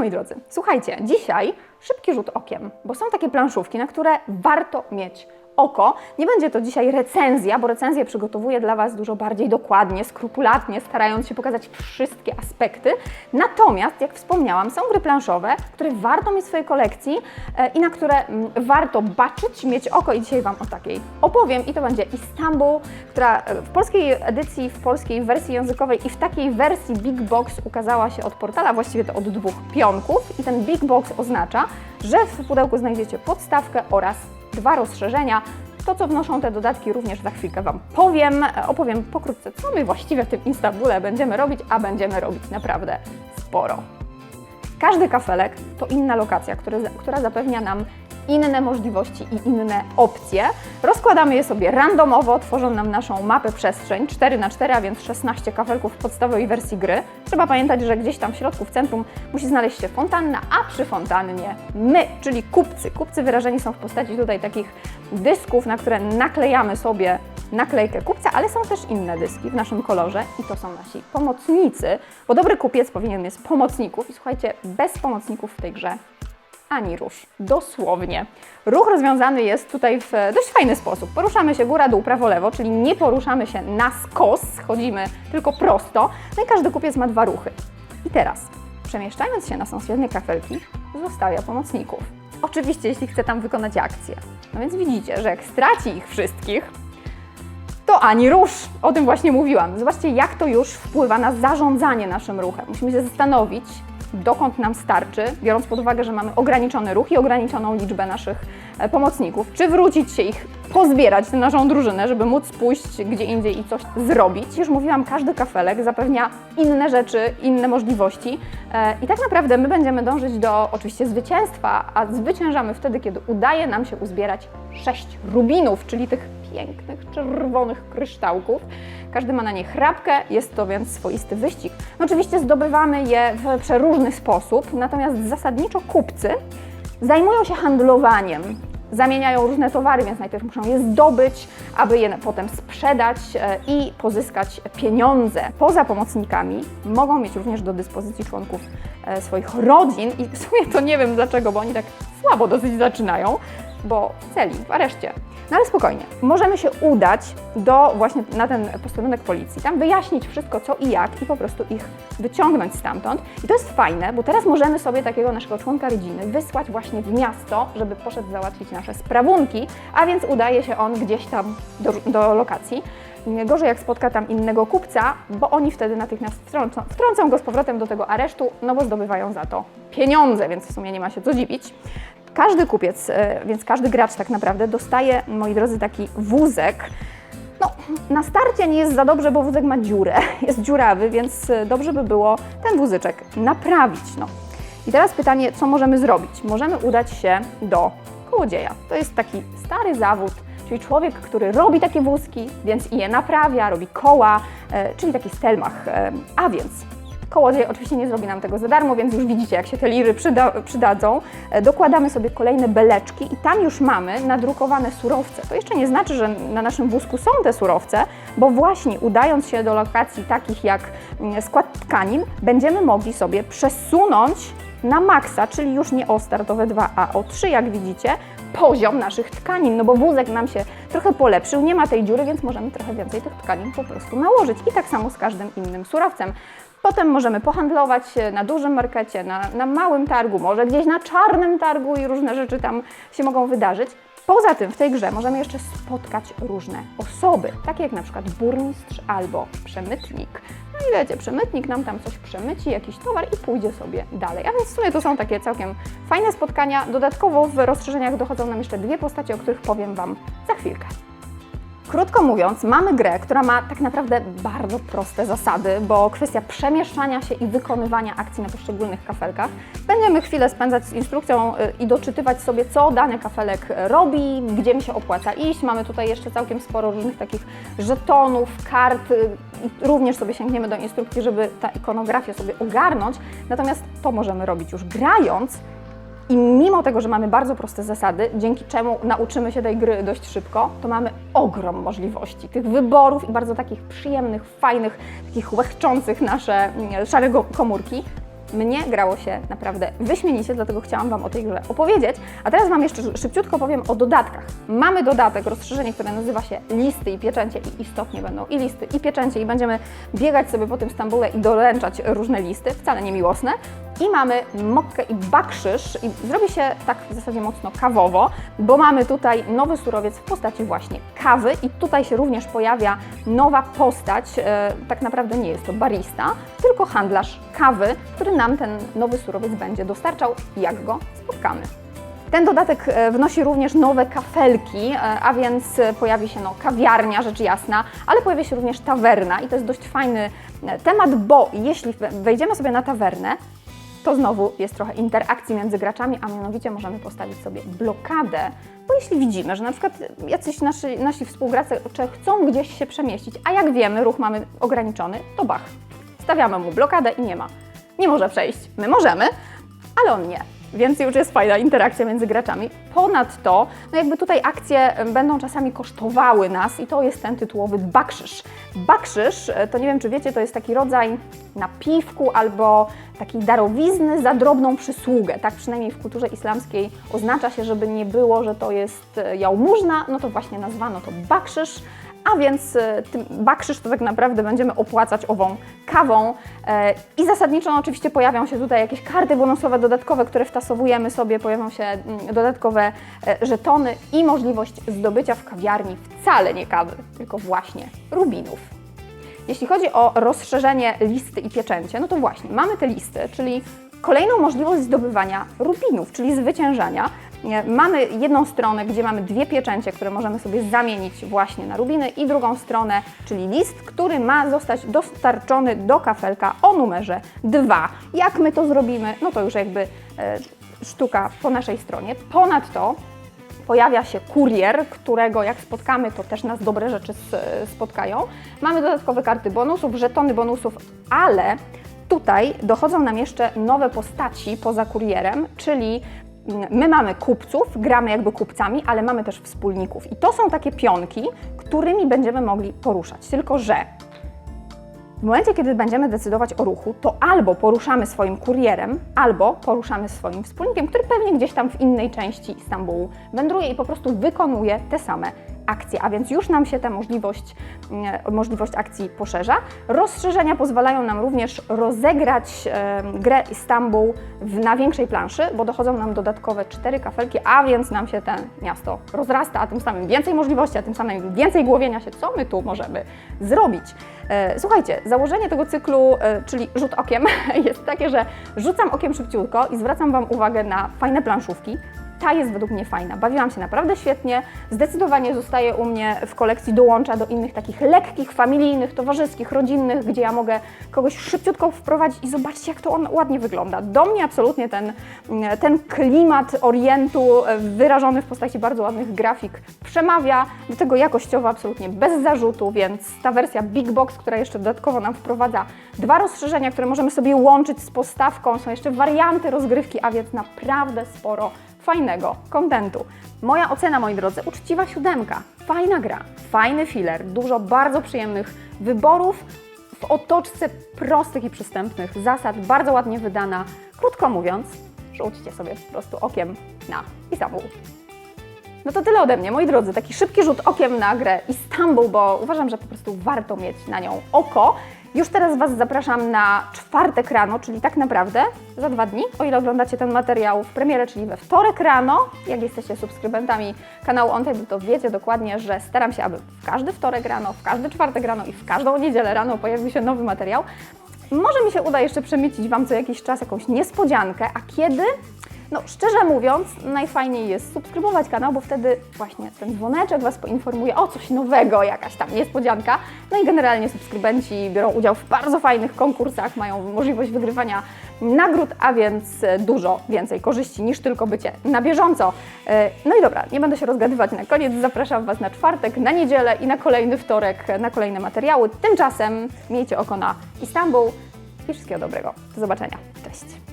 moi drodzy. Słuchajcie, dzisiaj szybki rzut okiem, bo są takie planszówki, na które warto mieć oko. Nie będzie to dzisiaj recenzja, bo recenzję przygotowuję dla Was dużo bardziej dokładnie, skrupulatnie, starając się pokazać wszystkie aspekty. Natomiast, jak wspomniałam, są gry planszowe, które warto mieć w swojej kolekcji e, i na które mm, warto baczyć, mieć oko i dzisiaj Wam o takiej opowiem. I to będzie Istanbul, która e, w polskiej edycji, w polskiej wersji językowej i w takiej wersji Big Box ukazała się od portala, właściwie to od dwóch pionków. I ten Big Box oznacza, że w pudełku znajdziecie podstawkę oraz dwa rozszerzenia. To, co wnoszą te dodatki, również za chwilkę Wam powiem. Opowiem pokrótce, co my właściwie w tym Instambule będziemy robić, a będziemy robić naprawdę sporo. Każdy kafelek to inna lokacja, która zapewnia nam inne możliwości i inne opcje. Rozkładamy je sobie randomowo, tworzą nam naszą mapę przestrzeń 4 na 4 a więc 16 kafelków w podstawowej wersji gry. Trzeba pamiętać, że gdzieś tam w środku, w centrum musi znaleźć się fontanna, a przy fontannie my, czyli kupcy. Kupcy wyrażeni są w postaci tutaj takich dysków, na które naklejamy sobie naklejkę kupca, ale są też inne dyski w naszym kolorze i to są nasi pomocnicy, bo dobry kupiec powinien mieć pomocników i słuchajcie, bez pomocników w tej grze ani rusz. Dosłownie. Ruch rozwiązany jest tutaj w dość fajny sposób. Poruszamy się góra, dół, prawo, lewo, czyli nie poruszamy się na skos, chodzimy tylko prosto. No i każdy kupiec ma dwa ruchy. I teraz, przemieszczając się na sąsiednie kafelki, zostawia pomocników. Oczywiście, jeśli chce tam wykonać akcję. No więc widzicie, że jak straci ich wszystkich, to ani rusz. O tym właśnie mówiłam. Zobaczcie, jak to już wpływa na zarządzanie naszym ruchem. Musimy się zastanowić, dokąd nam starczy, biorąc pod uwagę, że mamy ograniczony ruch i ograniczoną liczbę naszych e, pomocników. Czy wrócić się ich, pozbierać tę naszą drużynę, żeby móc pójść gdzie indziej i coś zrobić. Już mówiłam, każdy kafelek zapewnia inne rzeczy, inne możliwości e, i tak naprawdę my będziemy dążyć do oczywiście zwycięstwa, a zwyciężamy wtedy, kiedy udaje nam się uzbierać sześć rubinów, czyli tych pięknych, czerwonych kryształków. Każdy ma na nie chrapkę, jest to więc swoisty wyścig. No oczywiście zdobywamy je w przeróżny sposób, natomiast zasadniczo kupcy zajmują się handlowaniem. Zamieniają różne towary, więc najpierw muszą je zdobyć, aby je potem sprzedać e, i pozyskać pieniądze. Poza pomocnikami mogą mieć również do dyspozycji członków e, swoich rodzin i w sumie to nie wiem dlaczego, bo oni tak słabo dosyć zaczynają, bo celi w areszcie. No ale spokojnie, możemy się udać do właśnie na ten posterunek policji, tam wyjaśnić wszystko co i jak i po prostu ich wyciągnąć stamtąd. I to jest fajne, bo teraz możemy sobie takiego naszego członka rodziny wysłać właśnie w miasto, żeby poszedł załatwić nasze sprawunki, a więc udaje się on gdzieś tam do, do lokacji. Gorzej jak spotka tam innego kupca, bo oni wtedy natychmiast wtrącą, wtrącą go z powrotem do tego aresztu, no bo zdobywają za to pieniądze, więc w sumie nie ma się co dziwić. Każdy kupiec, e, więc każdy gracz tak naprawdę dostaje, moi drodzy, taki wózek. No, na starcie nie jest za dobrze, bo wózek ma dziurę, jest dziurawy, więc e, dobrze by było ten wózeczek naprawić. No. I teraz pytanie, co możemy zrobić? Możemy udać się do kołodzieja. To jest taki stary zawód, czyli człowiek, który robi takie wózki, więc i je naprawia, robi koła, e, czyli taki stelmach. A więc Kołodziej oczywiście nie zrobi nam tego za darmo, więc już widzicie, jak się te liry przyda, przydadzą. E, dokładamy sobie kolejne beleczki i tam już mamy nadrukowane surowce. To jeszcze nie znaczy, że na naszym wózku są te surowce, bo właśnie udając się do lokacji takich jak mm, skład tkanin, będziemy mogli sobie przesunąć na maksa, czyli już nie o startowe 2, a o 3, jak widzicie, poziom naszych tkanin, no bo wózek nam się trochę polepszył, nie ma tej dziury, więc możemy trochę więcej tych tkanin po prostu nałożyć. I tak samo z każdym innym surowcem. Potem możemy pohandlować na dużym markecie, na, na małym targu, może gdzieś na czarnym targu i różne rzeczy tam się mogą wydarzyć. Poza tym w tej grze możemy jeszcze spotkać różne osoby, takie jak na przykład burmistrz albo przemytnik. No i wiecie, przemytnik nam tam coś przemyci, jakiś towar i pójdzie sobie dalej. A więc w sumie to są takie całkiem fajne spotkania. Dodatkowo w rozszerzeniach dochodzą nam jeszcze dwie postacie, o których powiem Wam za chwilkę. Krótko mówiąc, mamy grę, która ma tak naprawdę bardzo proste zasady, bo kwestia przemieszczania się i wykonywania akcji na poszczególnych kafelkach. Będziemy chwilę spędzać z instrukcją y, i doczytywać sobie, co dany kafelek robi, gdzie mi się opłaca iść. Mamy tutaj jeszcze całkiem sporo różnych takich żetonów, kart. y, Również sobie sięgniemy do instrukcji, żeby ta ikonografię sobie ogarnąć. Natomiast to możemy robić już grając, i mimo tego, że mamy bardzo proste zasady, dzięki czemu nauczymy się tej gry dość szybko, to mamy ogrom możliwości, tych wyborów i bardzo takich przyjemnych, fajnych, takich łechczących nasze mm, szare komórki. Mnie grało się naprawdę wyśmienicie, dlatego chciałam Wam o tej grze opowiedzieć. A teraz Wam jeszcze szybciutko powiem o dodatkach. Mamy dodatek, rozszerzenie, które nazywa się listy i pieczęcie i istotnie będą i listy i pieczęcie i będziemy biegać sobie po tym Stambule i doręczać różne listy, wcale nie miłosne. I mamy mokkę i bakszysz i zrobi się tak w zasadzie mocno kawowo, bo mamy tutaj nowy surowiec w postaci właśnie kawy. I tutaj się również pojawia nowa postać, e, tak naprawdę nie jest to barista, tylko handlarz kawy, który nam ten nowy surowiec będzie dostarczał, jak go spotkamy. Ten dodatek e, wnosi również nowe kafelki, e, a więc pojawi się no, kawiarnia, rzecz jasna, ale pojawi się również tawerna i to jest dość fajny temat, bo jeśli we- wejdziemy sobie na tawernę, to znowu jest trochę interakcji między graczami, a mianowicie możemy postawić sobie blokadę, bo jeśli widzimy, że na przykład jacyś nasi, nasi współgracze chcą gdzieś się przemieścić, a jak wiemy, ruch mamy ograniczony, to bach, stawiamy mu blokadę i nie ma. Nie może przejść. My możemy, ale on nie. Więc już jest fajna interakcja między graczami. Ponadto, no jakby tutaj akcje będą czasami kosztowały nas i to jest ten tytułowy bakszysz. Bakszysz, e, to nie wiem czy wiecie, to jest taki rodzaj napiwku albo takiej darowizny za drobną przysługę. Tak przynajmniej w kulturze islamskiej oznacza się, żeby nie było, że to jest e, jałmużna, no to właśnie nazwano to bakszysz. A więc e, tym bakszysz to tak naprawdę będziemy opłacać ową kawą. E, I zasadniczo no, oczywiście pojawią się tutaj jakieś karty bonusowe dodatkowe, które wtasowujemy sobie, pojawią się mm, dodatkowe e, żetony i możliwość zdobycia w kawiarni wcale nie kawy, tylko właśnie rubinów. Jeśli chodzi o rozszerzenie listy i pieczęcie, no to właśnie mamy te listy, czyli kolejną możliwość zdobywania rubinów, czyli zwyciężania. Mamy jedną stronę, gdzie mamy dwie pieczęcie, które możemy sobie zamienić właśnie na rubiny i drugą stronę, czyli list, który ma zostać dostarczony do kafelka o numerze 2. Jak my to zrobimy? No to już jakby e, sztuka po naszej stronie. Ponadto pojawia się kurier, którego jak spotkamy, to też nas dobre rzeczy spotkają. Mamy dodatkowe karty bonusów, żetony bonusów, ale tutaj dochodzą nam jeszcze nowe postaci poza kurierem, czyli my mamy kupców, gramy jakby kupcami, ale mamy też wspólników. I to są takie pionki, którymi będziemy mogli poruszać. Tylko, że w momencie, kiedy będziemy decydować o ruchu, to albo poruszamy swoim kurierem, albo poruszamy swoim wspólnikiem, który pewnie gdzieś tam w innej części Stambułu wędruje i po prostu wykonuje te same A więc już nam się ta możliwość, mm, możliwość akcji poszerza. Rozszerzenia pozwalają nam również rozegrać e, grę Istanbul w, na większej planszy, bo dochodzą nam dodatkowe cztery kafelki, a więc nam się ten miasto rozrasta, a tym samym więcej możliwości, a tym samym więcej głowienia się, co my tu możemy zrobić. E, Słuchajcie, założenie tego cyklu, e, czyli rzut okiem, jest takie, że rzucam okiem szybciutko i zwracam Wam uwagę na fajne planszówki. Ta jest według mnie fajna. Bawiłam się naprawdę świetnie. Zdecydowanie zostaje u mnie w kolekcji, dołącza do innych takich lekkich, familijnych, towarzyskich, rodzinnych, gdzie ja mogę kogoś szybciutko wprowadzić i zobaczcie, jak to on ładnie wygląda. Do mnie absolutnie ten, ten klimat Orientu e, wyrażony w postaci bardzo ładnych grafik przemawia. Do tego jakościowo absolutnie bez zarzutu, więc ta wersja Big Box, która jeszcze dodatkowo nam wprowadza dwa rozszerzenia, które możemy sobie łączyć z postawką, są jeszcze warianty rozgrywki, a więc naprawdę sporo fajnego kontentu. Moja ocena, moi drodzy, uczciwa siódemka. Fajna gra, fajny filler, dużo bardzo przyjemnych wyborów w otoczce prostych i przystępnych zasad, bardzo ładnie wydana. Krótko mówiąc, rzućcie sobie po prostu okiem na Istanbul. No to tyle ode mnie, moi drodzy. Taki szybki rzut okiem na grę Istanbul, bo uważam, że po prostu warto mieć na nią oko. Już teraz Was zapraszam na czwartek rano, czyli tak naprawdę za dwa dni, o ile oglądacie ten materiał w premierę, czyli we wtorek rano. Jak jesteście subskrybentami kanału OnTable, to wiecie dokładnie, że staram się, aby w każdy wtorek rano, w każdy czwartek rano i w każdą niedzielę rano pojawił się nowy materiał. Może mi się uda jeszcze przemycić Wam co jakiś czas jakąś niespodziankę, a kiedy? No, szczerze mówiąc, najfajniej jest subskrybować kanał, bo wtedy właśnie ten dzwoneczek Was poinformuje o coś nowego, jakaś tam niespodzianka. No i generalnie subskrybenci biorą udział w bardzo fajnych konkursach, mają możliwość wygrywania nagród, a więc e, dużo więcej korzyści niż tylko bycie na bieżąco. E, No i dobra, nie będę się rozgadywać na koniec, zapraszam Was na czwartek, na niedzielę i na kolejny wtorek, na kolejne materiały. Tymczasem miejcie oko na Istanbul i wszystkiego dobrego. Do zobaczenia. Cześć!